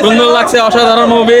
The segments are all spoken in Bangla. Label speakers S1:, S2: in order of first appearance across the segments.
S1: সুন্দর লাগছে অসাধারণ মুভি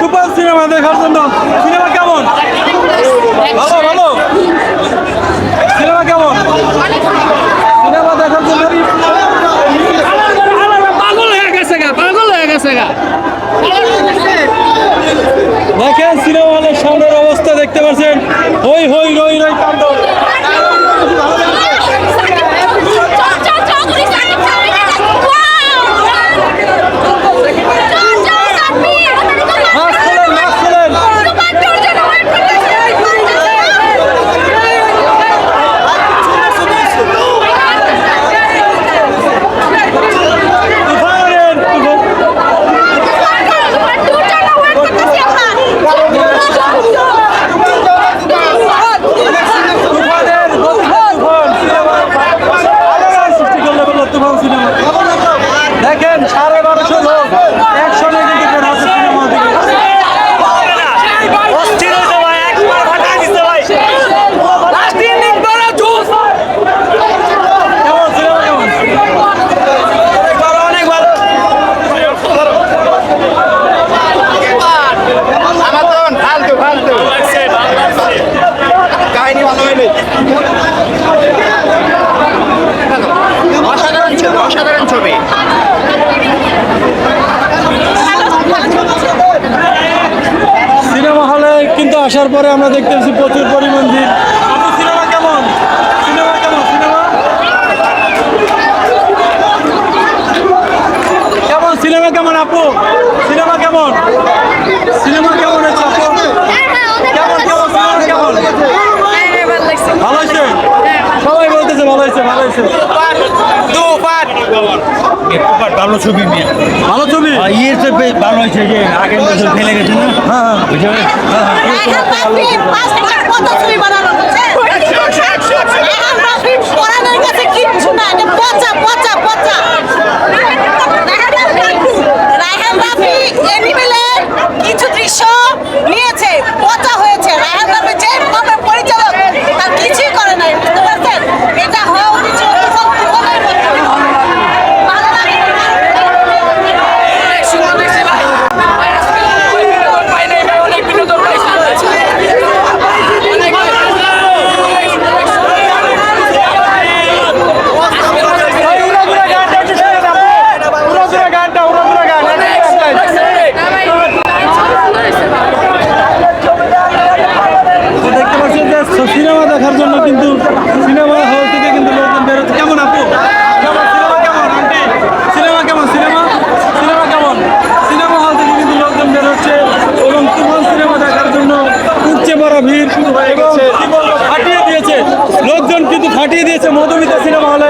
S2: সুপার
S3: সিনেমা দেখার জন্য। সিনেমা কেমন? ভালো ভালো। সিনেমা কেমন? সিনেমা দেখার জন্য দেখেন, সিনেমা হলের সামনের অবস্থা দেখতে পাচ্ছেন। হই হই, রই রই কাণ্ড আসার পরে আমরা দেখতে পাচ্ছি প্রচুর পরিমাণ ভিড়। সিনেমা কেমন? সিনেমা কেমন? সিনেমা? কেমন? সিনেমা সিনেমা কেমন? সিনেমা কেমন আছে কেমন কেমন? কেমন? ভালো হয়েছে ভালো ভালো
S1: ছবি
S3: ভালো ছবি?
S1: ইয়ের ছবি ভালো হয়েছে যে আগের বছর ফেলে গেছে না?
S3: হ্যাঁ
S4: হ্যাঁ।
S3: ফাটিয়ে দিয়েছে মধুমিতা সিনেমা হলে।